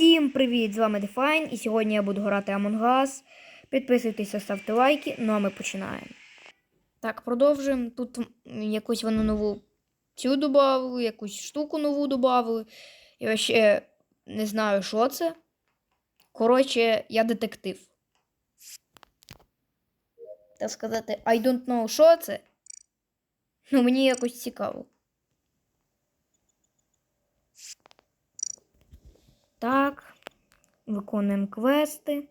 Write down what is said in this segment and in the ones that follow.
Всім привіт! З вами Define і сьогодні я буду грати Among Us. Підписуйтеся, ставте лайки, ну а ми починаємо. Так, продовжуємо. Тут якусь вони нову цю додали, якусь штуку нову додали. Я ще не знаю, що це. Коротше, я детектив. Так сказати, I don't know, що це. Ну, мені якось цікаво. Так, виконуємо квести.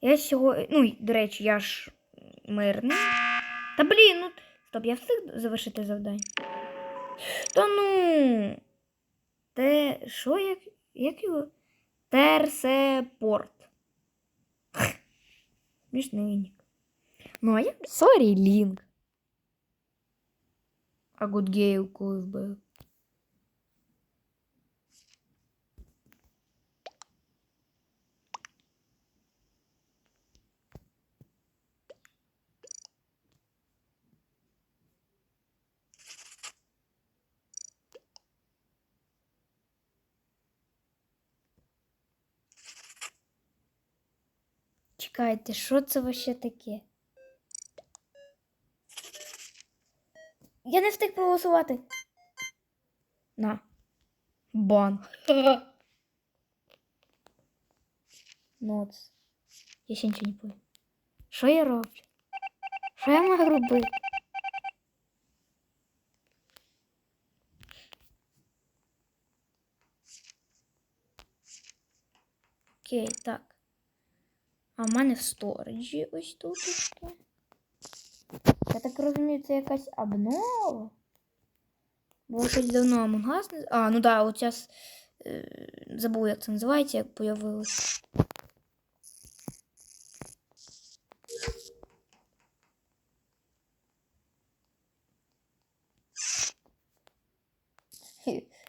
Я сьогодні. Ну, до речі, я ж мирний. Та блін, ну. Стоп, я встиг завершити завдання. Та ну. Те. Що як. Як його? Терсепорт. Смішний нік. Ну, а я. Сорі, Лінк. А Гудгейл коли вбив. Чекайте, що це вообще таке? Я не встиг проголосувати. На. Бан. Ноц. Я ще нічого не понял. Що я роблю? Що я маю робити? Окей, так. А в мене в сториджі ось тут. Я так розумію, це якась обнова. Бо щось давно Us не... А, ну да, от зараз е, забув, як це називається, як появилось.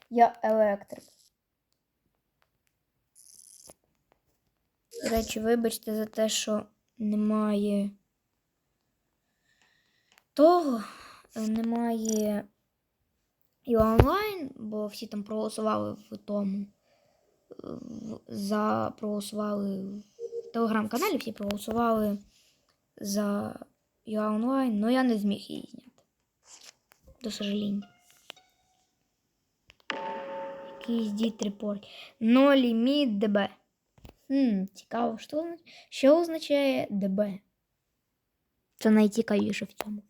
Я електрик. До речі, вибачте за те, що немає того, е, немає і онлайн, бо всі там проголосували в тому. е, За проголосували в телеграм-каналі, всі проголосували за UA онлайн, але я не зміг її зняти. До сожаління. Якийсь діт репорт. Ліміт ДБ. Хм, цікаво, що, що означає ДБ? Це найцікавіше в цьому.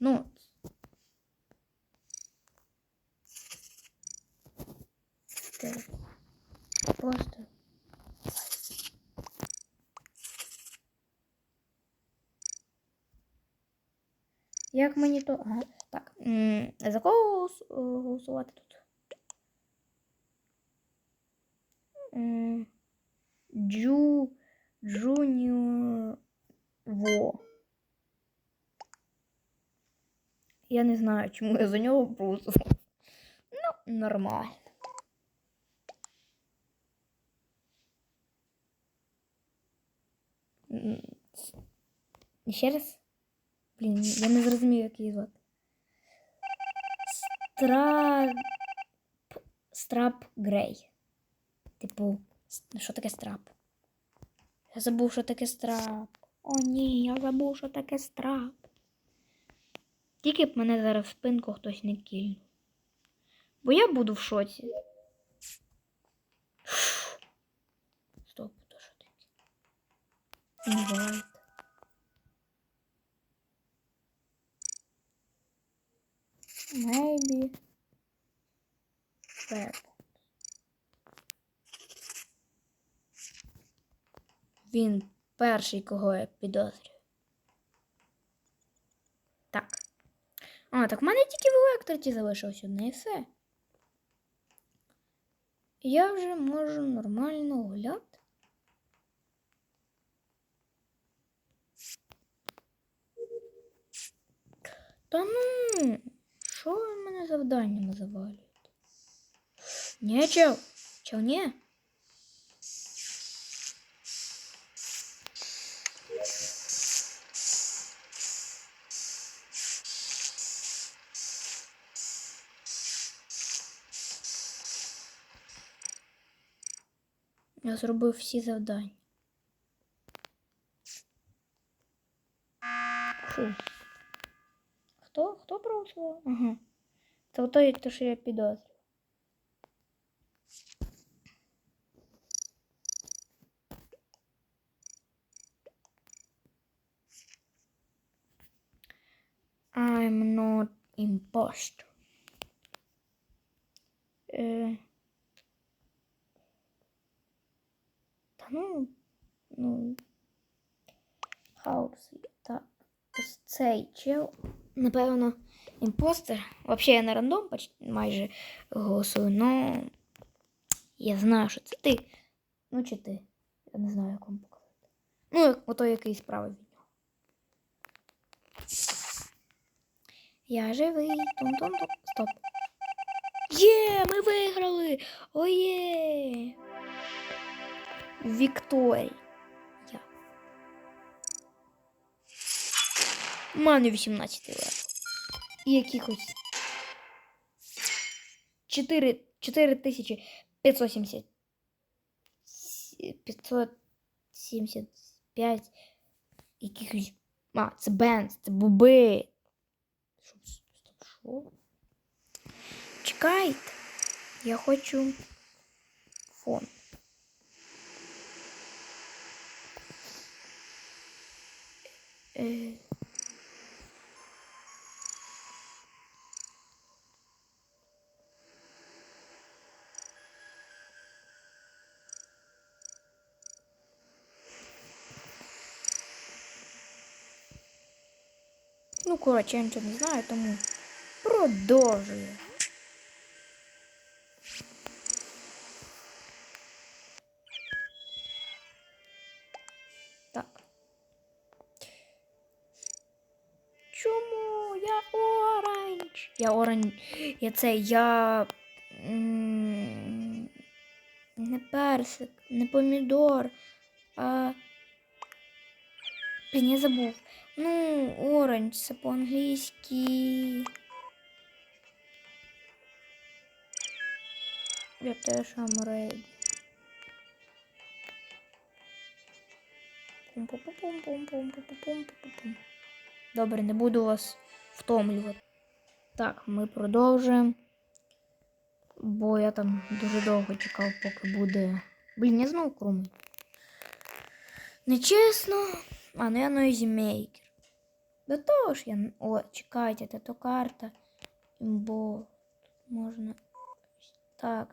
Ну. Просто. Як мені то. Ага, так. За кого е, голосувати тут? Джу. Джуніор. Во. Я не знаю, чому я за нього проголосував. Ну, нормально. Ще раз? Блін, я не зрозумів, як її звати. Стра... Страп Грей. Типу, що таке страп? Я забув, що таке страп. О, ні, я забув, що таке страп. Тільки б мене зараз в спинку хтось не кільнув. Бо я буду в шоці. Стоп, то що таке? Інвайт. Maybe. Fair. Він перший, кого я підозрюю. Так. А, так в мене тільки в електриці залишилось одне і все. Я вже можу нормально гуляти. Та ну, що ви мене завданнями завалюєте? Ні, чел. Чел, ні. Я зробив всі завдання. Фу. Хто? Хто проголосував? Ага. Це той, хто що я підозрюю. I'm not imposter. Е... ну, ну, хаос. Так, ось цей чел, напевно, імпостер. Взагалі я на рандом майже голосую, но я знаю, що це ти. Ну, чи ти. Я не знаю, як вам показати. Ну, ото який справа від нього. Я живий. Тум-тум-тум. Стоп. Є, ми виграли! Оє! Вікторія. Я. У мене 18 левел. І якихось 4, 4570. 575 якихось. А, це Бенз, це буби. Що? Стоп, що? Чекайте. Я хочу фон. Ну, коротше, я нічого не знаю, тому продовжую. корень. Я це я. Не персик, не помідор, а. Блін, я забув. Ну, оранж, це по-англійськи. Я теж амурей. Пум-пум-пум-пум-пум-пум-пум-пум. Добре, не буду вас втомлювати. Так, ми продовжуємо. Бо я там дуже довго чекав, поки буде. Блін, я знову кромий. Нечесно. А, ну я нойзімейкер. До того ж я. О, чекайте, це то карта. Бо можна так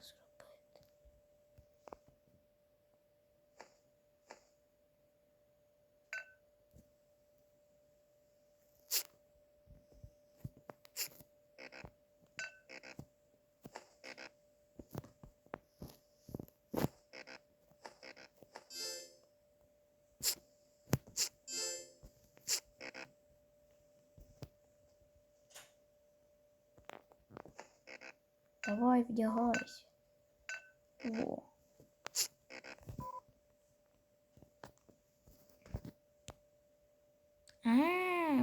Давай вдягайся. Во. А,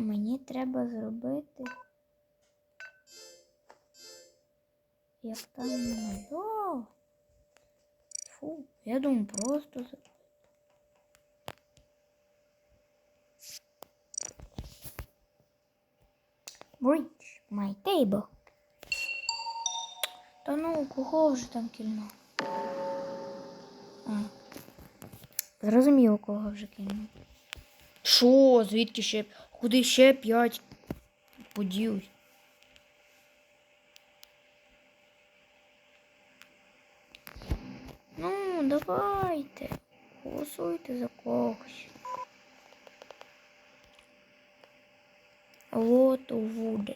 мені треба зробити. Як там намальовано. Фу, я думаю, просто зробити. Bridge, my table. Та ну, кого вже там кільно? А. Зрозуміло, кого вже кільно. Що? Звідки ще? Куди ще п'ять? Поділось. Ну, давайте. Голосуйте за когось. Вот буде.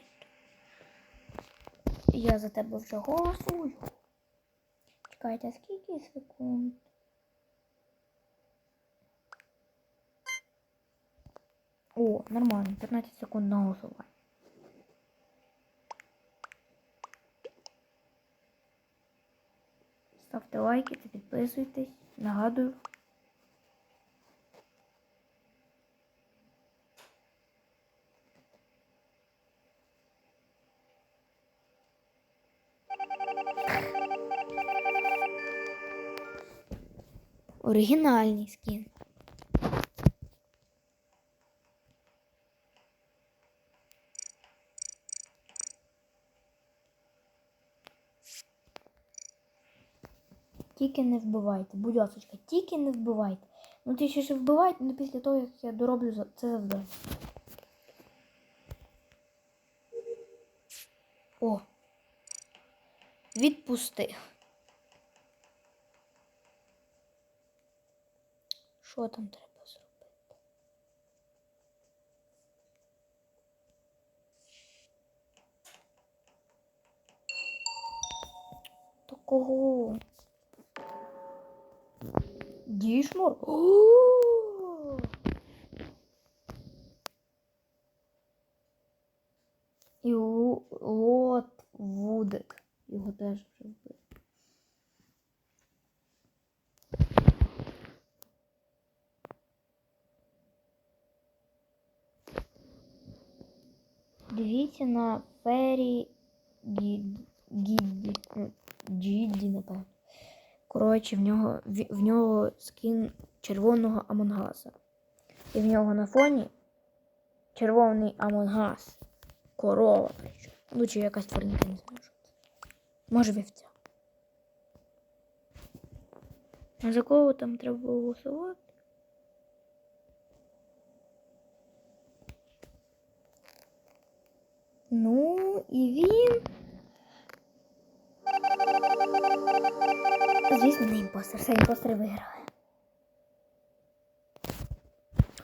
Я за тебе вже голосую. Чекайте, скільки секунд? О, нормально, 15 секунд на голосування. Ставте лайки та підписуйтесь. Нагадую. Оригінальний скін. Тільки не вбивайте, будь ласка, тільки не вбивайте. Ну ти ще ж вбивайте, ну після того, як я дороблю це завдання. О. Відпусти. Що там треба зробити? Такого. Дішмор? О! І Ло- Лот Вудик. Його теж вже вбили. Дивіться на Фері Гід... Гідді. Ну, Джідді, напевно. Коротше, в нього, в, в нього скін червоного Амонгаса. І в нього на фоні червоний Амонгас. Корова причому. Ну, чи якась тваринка, не знаю, що це. Може вівця. А за кого там треба голосувати? Ну, і він. Звісно, не імпостер. Все імпостер виграє.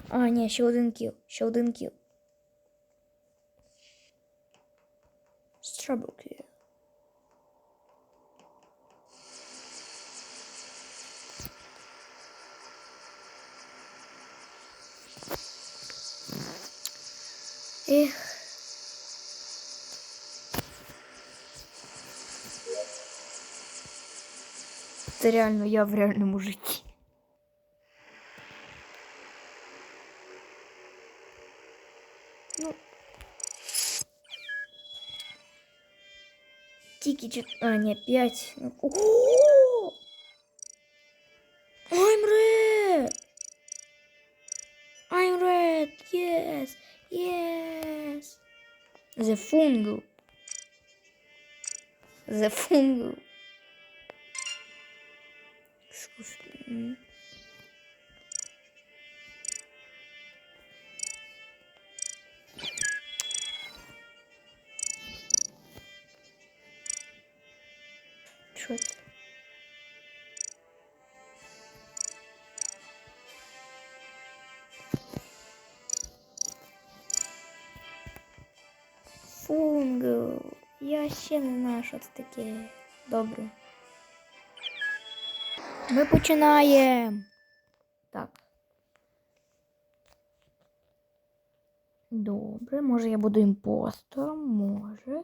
А, ні, ще один кіл. Ще один кіл. Trouble kill. Ех. Це реально я в реальному житті. Ну. Тільки чет... А, ні, 5. Ну, о! I'm red! I'm red! Yes! Yes! The fungu. The fungu. Me. Що це? Фунгу. Я ще не знаю, що це таке. Добре. Ми починаємо. Так. Добре, може я буду імпостером, може.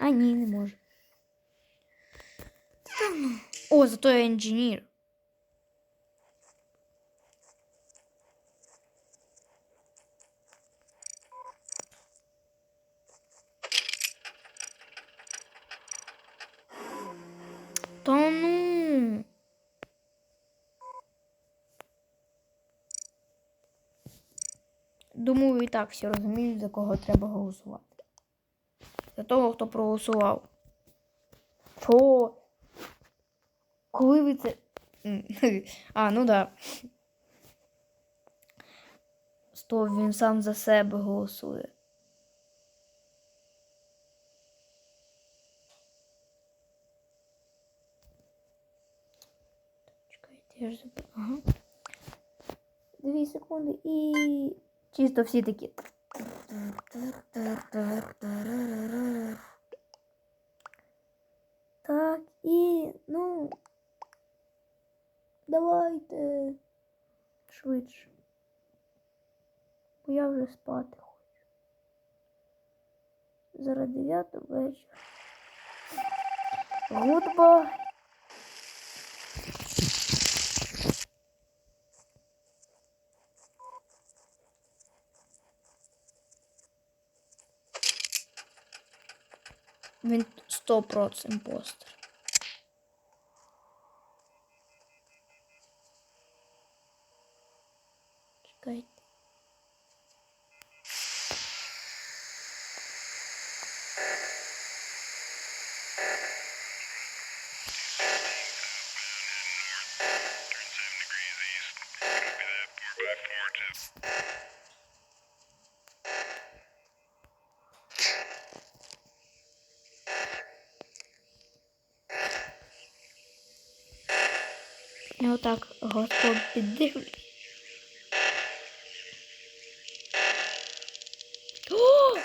А ні, не може. Та ну. О, зато я інженер. Та ну. Думаю, і так всі розуміють, за кого треба голосувати. За того, хто проголосував. Що? Коли ви це. А, ну да. Стоп, він сам за себе голосує. Чекайте, я ж. Ага. Дві секунди і. Чисто всі такі. Так, і, ну. Давайте швидше. Бо я вже спати хочу. Зараз 9 вечора. Goodbye. Він 100% імпостер. Чекайте. East. Be that four by four tip. Отак господь піддивлюсь. О!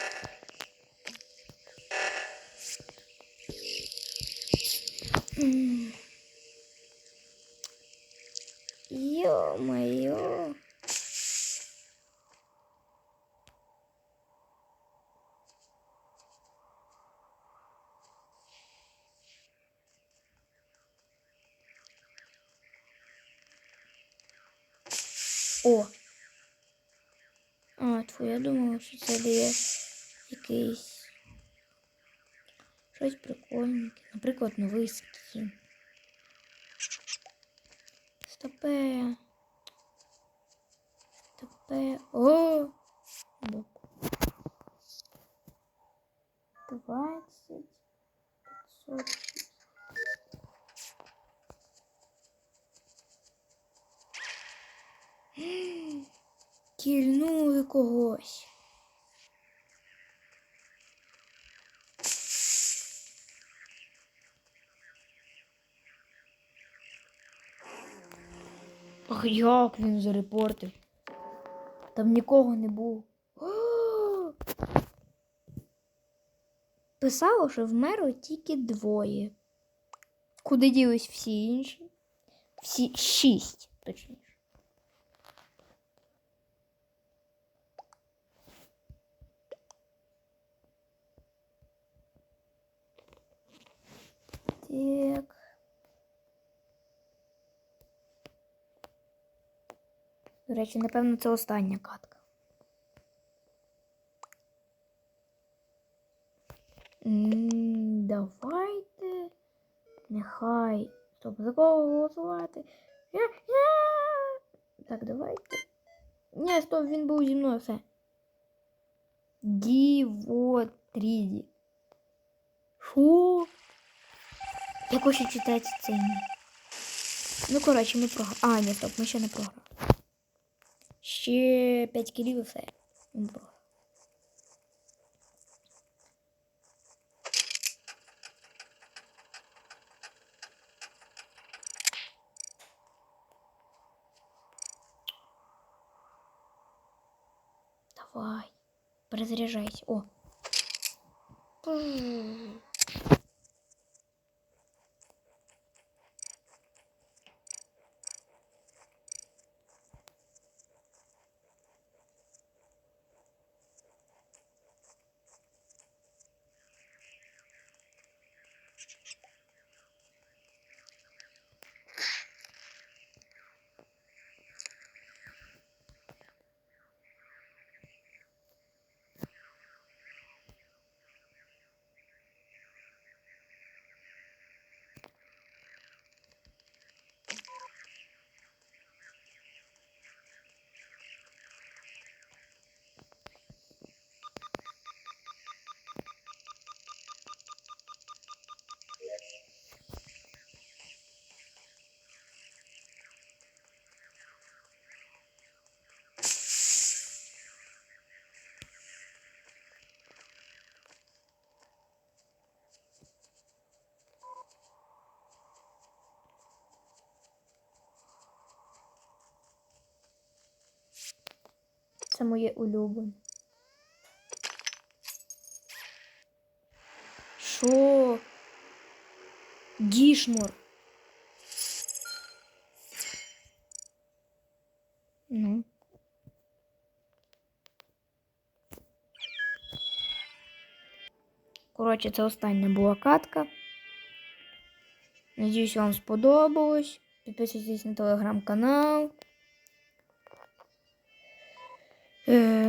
О. А, тьфу, я думала, що це дає якийсь. Щось прикольненьке. Наприклад, новий скін. Стопе. Стопе. О! Бок. 20. 500. Кільнули когось. Ах, як він зарепортив. Там нікого не було. Писало, що вмерло тільки двоє. Куди ділись всі інші? Всі шість, точніше. Так. До речі, напевно, це остання катка. М, Давайте. Нехай. Стоп, за кого голосувати? Я, я. Так, давайте. Ні, стоп, він був зі мною все. Дівотріді. Шо? Як ще читається це? Ну, коротше, ми програли. А, ні, стоп, ми ще не програли. Ще 5 кілів і все. Ми програли. Давай. Перезаряжайся. О. Це моє улюблене. Що? Дішмор. Ну. Коротше, це остання була катка. Надіюсь, вам сподобалось. Підписуйтесь на телеграм-канал.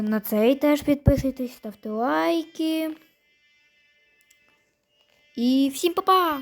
На цей теж підписуйтесь, ставте лайки. І всім па-па!